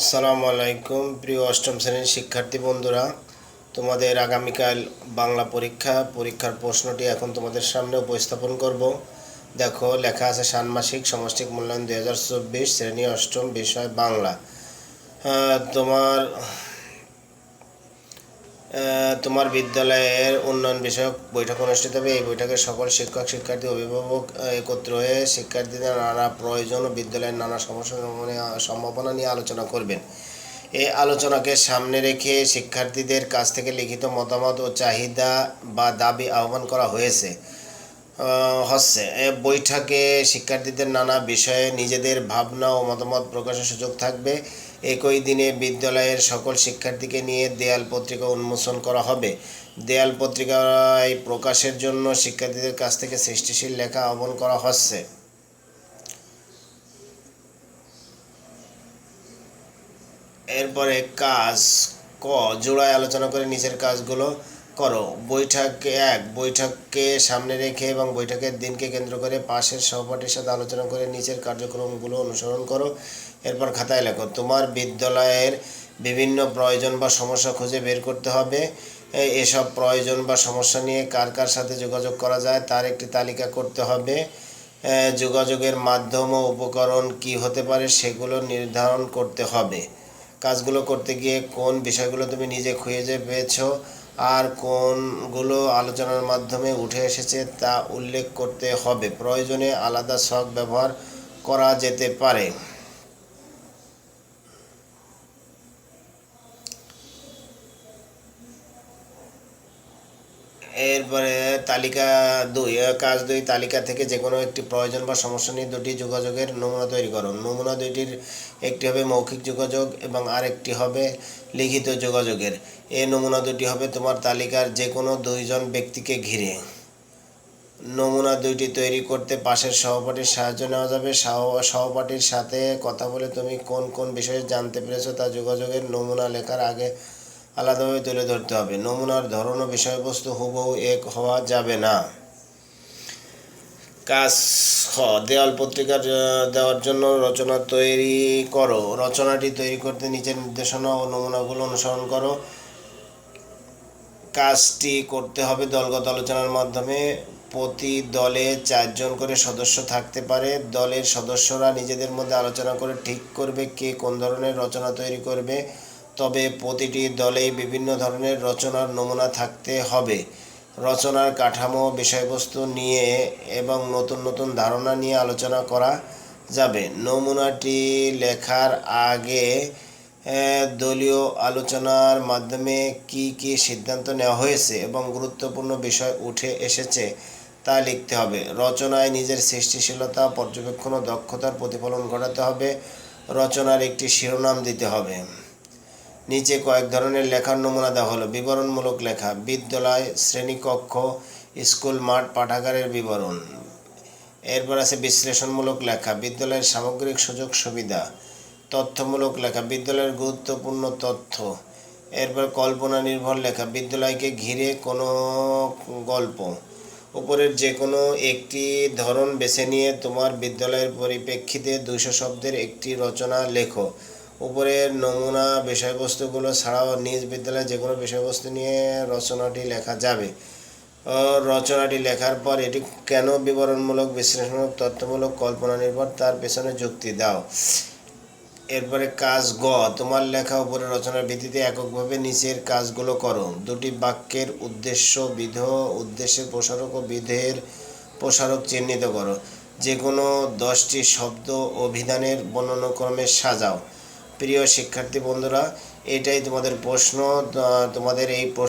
আসসালামু আলাইকুম প্রিয় অষ্টম শ্রেণির শিক্ষার্থী বন্ধুরা। তোমাদের আগামীকাল বাংলা পরীক্ষা, পরীক্ষার প্রশ্নটি এখন তোমাদের সামনে উপস্থাপন করব। দেখো, লেখা আছে ষান্মাসিক সমষ্টিক মূল্যায়ন দু হাজার চব্বিশ, শ্রেণি অষ্টম বিষয় বাংলা। তোমার তোমার বিদ্যালয়ের উন্নয়ন বিষয়ক বৈঠক অনুষ্ঠিত হবে। এই বৈঠকে সকল শিক্ষক, শিক্ষার্থী, অভিভাবক একত্র হয়ে শিক্ষার্থীদের নানা প্রয়োজন ও বিদ্যালয়ের নানা সমস্যা সম্ভাবনা নিয়ে আলোচনা করবেন। এই আলোচনাকে সামনে রেখে শিক্ষার্থীদের কাছ থেকে লিখিত মতামত ও চাহিদা বা দাবি আহ্বান করা হয়েছে। হচ্ছে বৈঠকে শিক্ষার্থীদের নানা বিষয়ে নিজেদের ভাবনা ও মতামত প্রকাশের সুযোগ থাকবে। একই দিনে বিদ্যালয়ের সকল শিক্ষার্থীকে নিয়ে দেয়াল পত্রিকা উন্মোচন করা হবে। দেয়াল পত্রিকায় প্রকাশের জন্য শিক্ষার্থীদের কাছ থেকে সৃষ্টিশীল লেখা আহ্বান করা হচ্ছে। এরপরে কাজ ক, জোড়ায় আলোচনা করে নিচের কাজগুলো করো। বৈঠক এক, বৈঠককে সামনে রেখে এবং বৈঠকের দিনকে কেন্দ্র করে পাশের সহপাঠীর সাথে আলোচনা করে নিচের কার্যক্রমগুলো অনুসরণ করো। এরপর খাতায় লেখো, তোমার বিদ্যালয়ের বিভিন্ন প্রয়োজন বা সমস্যা খুঁজে বের করতে হবে। এসব প্রয়োজন বা সমস্যা নিয়ে কার কার সাথে যোগাযোগ করা যায় তার একটি তালিকা করতে হবে। যোগাযোগের মাধ্যম ও উপকরণ কি হতে পারে সেগুলো নির্ধারণ করতে হবে। কাজগুলো করতে গিয়ে কোন বিষয়গুলো তুমি নিজে খুঁজে পেয়েছ আর কোনগুলো আলোচনার মাধ্যমে উঠে এসেছে তা উল্লেখ করতে হবে। প্রয়োজনে আলাদা শখ ব্যবহার করা যেতে পারে। এরপরে তালিকা দুই কাজ দুই, তালিকা থেকে যে কোনো একটি প্রয়োজন বা সমস্যা নিয়ে দুটি যোগাযোগের নমুনা তৈরি করো নমুনা দুইটির একটি হবে মৌখিক যোগাযোগ এবং আরেকটি হবে লিখিত যোগাযোগের। এই নমুনা দুটি হবে তোমার তালিকার যে কোনো দুইজন ব্যক্তিকে ঘিরে। নমুনা দুইটি তৈরি করতে পাশের সহপাঠীর সাহায্য নেওয়া যাবে। সহ- সহপাঠীর সাথে কথা বলে তুমি কোন কোন বিষয়ে জানতে পেরেছ তা যোগাযোগের নমুনা লেখার আগে আলাদাভাবে তুলে ধরতে হবে। নমুনার ধরন ও বিষয়বস্তু হুবহু এক হওয়া যাবে না। কাজ খ দেওয়াল পত্রিকার দেওয়ার জন্য রচনা তৈরি করো। রচনাটি তৈরি করতে নিচের নির্দেশনা ও নমুনাগুলো অনুসরণ করো। কাজটি করতে হবে দলগত আলোচনার মাধ্যমে। প্রতি দলে চারজন করে সদস্য থাকতে পারে। দলের সদস্যরা নিজেদের মধ্যে আলোচনা করে ঠিক করবে কে কোন ধরনের রচনা তৈরি করবে। তবে প্রতিটি দলেই বিভিন্ন ধরনের রচনার নমুনা থাকতে হবে। রচনার কাঠামো, বিষয়বস্তু নিয়ে এবং নতুন নতুন ধারণা নিয়ে আলোচনা করা যাবে। নমুনাটি লেখার আগে দলীয় আলোচনার মাধ্যমে কি কি সিদ্ধান্ত নেওয়া হয়েছে এবং গুরুত্বপূর্ণ বিষয় উঠে এসেছে তা লিখতে হবে। রচনায় নিজের সৃষ্টিশীলতা, পর্যবেক্ষণ ও দক্ষতার প্রতিফলন ঘটাতে হবে। রচনার একটি শিরোনাম দিতে হবে। নিচে কয়েক ধরনের লেখার নমুনা দেওয়া হলো। বিবরণমূলক লেখা, বিদ্যালয়, শ্রেণীকক্ষ, স্কুল মাঠ, পাঠাগারের বিবরণ। এরপর আছে বিশ্লেষণমূলক লেখা, বিদ্যালয়ের সামগ্রিক সুযোগ সুবিধা, তথ্যমূলক লেখা, বিদ্যালয়ের গুরুত্বপূর্ণ তথ্য। এরপর কল্পনা নির্ভর লেখা, বিদ্যালয়কে ঘিরে কোনো গল্প। উপরের যে কোনো একটি ধরন বেছে নিয়ে তোমার বিদ্যালয়ের পরিপ্রেক্ষিতে দুইশো শব্দের একটি রচনা লেখো। উপরের নমুনা বিষয়বস্তুগুলো ছাড়াও নিজ বিদ্যালয়ে যে কোনো বিষয়বস্তু নিয়ে রচনাটি লেখা যাবে। রচনাটি লেখার পর এটি কেন বিবরণমূলক, বিশ্লেষণমূলক, তথ্যমূলক কল্পনা নির্ভর তার পেছনে যুক্তি দাও। এরপরে কাজ গ, তোমার লেখা উপরে রচনার ভিত্তিতে এককভাবে নিচের কাজগুলো করো। দুটি বাক্যের উদ্দেশ্য, বিধ, উদ্দেশ্যের প্রসারক ও বিধের প্রসারক চিহ্নিত করো। যে কোনো দশটি শব্দ অভিধানের বর্ণনাক্রমে সাজাও। প্রিয় শিক্ষার্থী বন্ধুরা এটাই তোমাদের প্রশ্ন তোমাদের এই